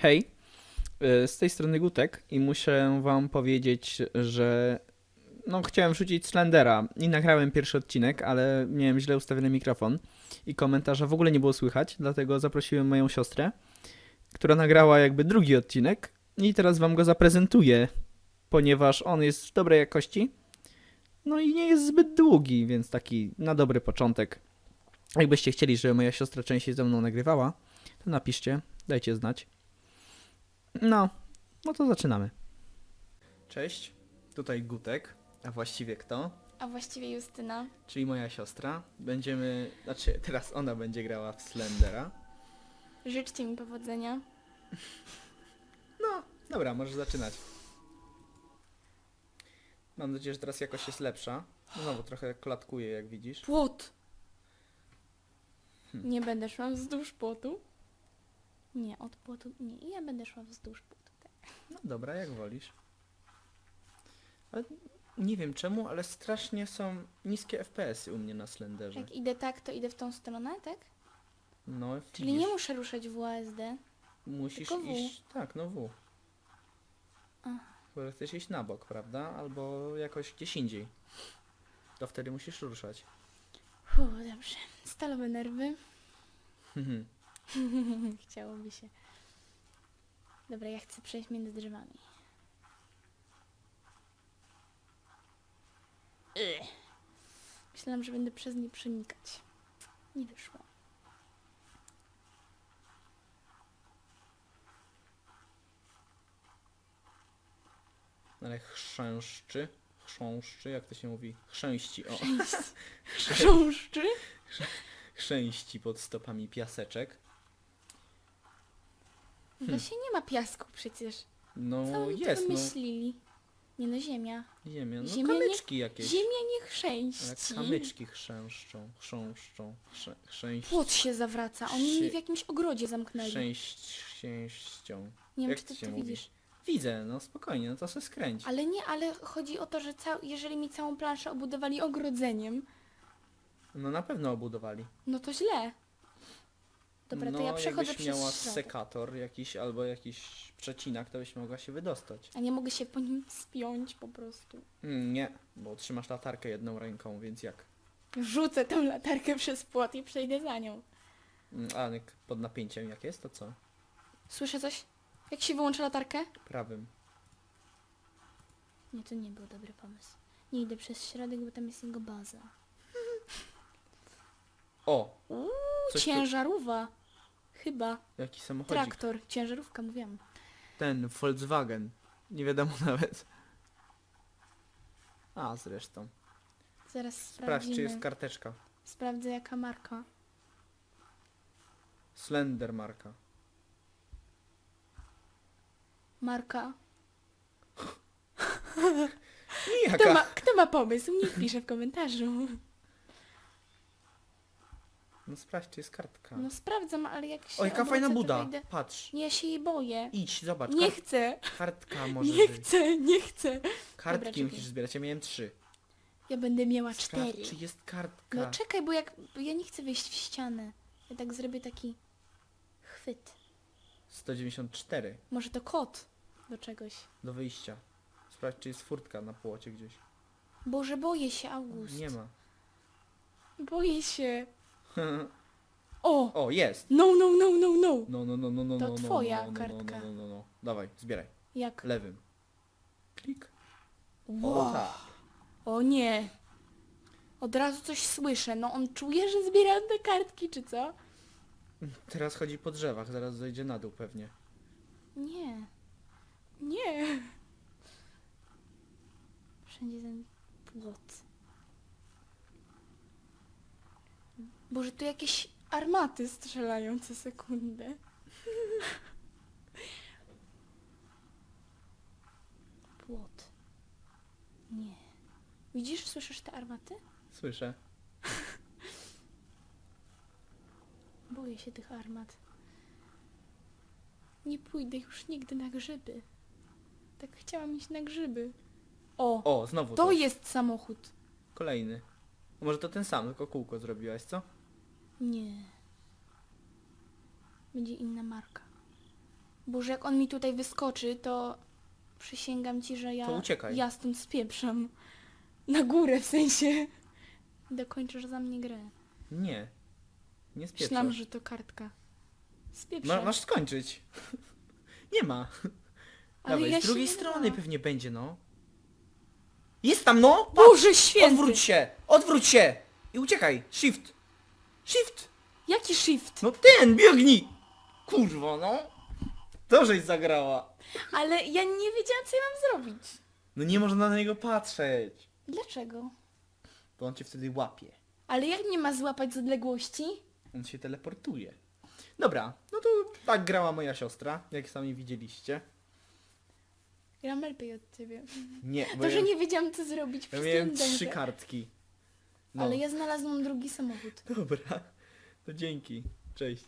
Hej, y, z tej strony Gutek i muszę wam powiedzieć, że no chciałem wrzucić Slendera i nagrałem pierwszy odcinek, ale miałem źle ustawiony mikrofon i komentarza w ogóle nie było słychać, dlatego zaprosiłem moją siostrę, która nagrała jakby drugi odcinek i teraz wam go zaprezentuję, ponieważ on jest w dobrej jakości, no i nie jest zbyt długi, więc taki na dobry początek. Jakbyście chcieli, żeby moja siostra częściej ze mną nagrywała, to napiszcie, dajcie znać. No, no to zaczynamy. Cześć, tutaj Gutek, a właściwie kto? A właściwie Justyna. Czyli moja siostra. Będziemy, znaczy teraz ona będzie grała w Slendera. Życzcie mi powodzenia. No, dobra, możesz zaczynać. Mam nadzieję, że teraz jakoś jest lepsza. No bo trochę klatkuje, jak widzisz. Płot! Hmm. Nie będę szła wzdłuż płotu. Nie, od płotu. Nie, ja będę szła wzdłuż płotu. Tak. No dobra, jak wolisz. Ale nie wiem czemu, ale strasznie są niskie FPS-y u mnie na Slenderze. Jak idę tak, to idę w tą stronę, tak? No, Czyli widzisz, nie muszę ruszać w UASD. musisz tylko W. iść. Tak, no W. A. Bo chcesz iść na bok, prawda? Albo jakoś gdzieś indziej. To wtedy musisz ruszać. Fu, dobrze. Stalowe nerwy. Chciałoby się. Dobra, ja chcę przejść między drzewami. Ugh. Myślałam, że będę przez nie przenikać. Nie wyszło. Ale chrzęszczy. Chrząszczy, jak to się mówi? Chrzęści, o. Chrząszczy? Chrzęści pod stopami piaseczek. Właśnie nie ma piasku przecież. Co No oni jest, no. wymyślili? Nie no, ziemia. Ziemia, no Ziemia nie- kamyczki jakieś. Ziemia nie chrzęści. kamyczki chrzęszczą, chrząszczą, chrze, chrzęść, Płot się zawraca. Oni mnie w jakimś ogrodzie zamknęli. chrzęścią. Nie wiem, jak czy to ty się to mówi? widzisz. Widzę, no spokojnie, no to se skręć. Ale nie, ale chodzi o to, że cał, jeżeli mi całą planszę obudowali ogrodzeniem, No na pewno obudowali. no to źle. Dobra, no, to ja przechodzę jakbyś przez miała środek. sekator jakiś albo jakiś przecinak, to byś mogła się wydostać. A nie mogę się po nim spiąć po prostu. Mm, nie, bo trzymasz latarkę jedną ręką, więc jak? Rzucę tę latarkę przez płot i przejdę za nią. Mm, A jak pod napięciem jak jest, to co? Słyszę coś? Jak się wyłącza latarkę? Prawym. Nie, to nie był dobry pomysł. Nie idę przez środek, bo tam jest jego baza. O! Uuu, Coś tu- ciężarówka. Chyba. Jaki samochodzik. Traktor. Ciężarówka, mówiłam. Ten Volkswagen. Nie wiadomo nawet. A, zresztą. Zaraz Sprawdź, sprawdzimy. czy jest karteczka. Sprawdzę jaka marka. Slender marka. Marka. I Kto ma, kto ma pomysł? Niech pisze w komentarzu. No sprawdź, czy jest kartka. No sprawdzam, ale jak się o, jaka obrócę, fajna to buda. wejdę- Patrz. Nie, ja się jej boję. Idź, zobacz. Nie kart- chcę. Kartka może Nie być. chcę, nie chcę. Kartki czekaj. musisz zbierać. Ja miałem trzy. Ja będę miała Sprawdź, cztery. czy jest kartka. No czekaj, bo jak bo ja nie chcę wejść w ścianę. Ja tak zrobię taki chwyt. 194 Może to kot do czegoś. do wyjścia. Sprawdź, czy jest furtka na płocie gdzieś. Boże, boję się, August. Nie ma. Boję się. O! o, jest! No, no, no, no, no. No, no, no, no, no, To no, twoja no, no, kartka. No, no, no, no, no. Dawaj, zbieraj. Jak? Lewym. Klik. O, Wow. tak. O nie. Od razu coś słyszę. No on czuje, że zbieram te kartki, czy co? Teraz chodzi po drzewach, zaraz zejdzie na dół pewnie. Nie. Nie. Wszędzie ten płot. Boże, tu jakieś armaty strzelają co sekundę. Płot. Nie. Widzisz, słyszysz te armaty? Słyszę. Boję się tych armat. Nie pójdę już nigdy na grzyby. Tak chciałam iść na grzyby. O, O, znowu to coś. jest samochód. Kolejny. Może to ten sam, tylko kółko zrobiłaś, co? Nie. Będzie inna marka. Boże, jak on mi tutaj wyskoczy, to przysięgam ci, że ja, To uciekaj. ja stąd spieprzam. Na górę w sensie. Dokończysz za mnie grę. Nie. Nie Myślałam, spieprzasz. że to kartka. Spieprzę. Ma, masz skończyć. Nie ma. Ale Dawaj, ja z drugiej się nie strony pewnie będzie, no. Jest tam, no! Patrz! Boże święty! Odwróć się! Odwróć się! I uciekaj! Shift! Shift! Jaki shift? No ten, biegnij! Kurwa, no! To żeś zagrała. Ale ja nie wiedziałam, co ja mam zrobić. No nie można na niego patrzeć. Dlaczego? To on cię wtedy łapie. Ale jak nie ma złapać z odległości? On się teleportuje. Dobra, no to tak grała moja siostra, jak sami widzieliście. Gram lepiej od ciebie. Nie, bo To, że ja, nie wiedziałam, co zrobić ja przez miałem trzy kartki. No. Ale ja znalazłam drugi samochód. Dobra, to dzięki. Cześć.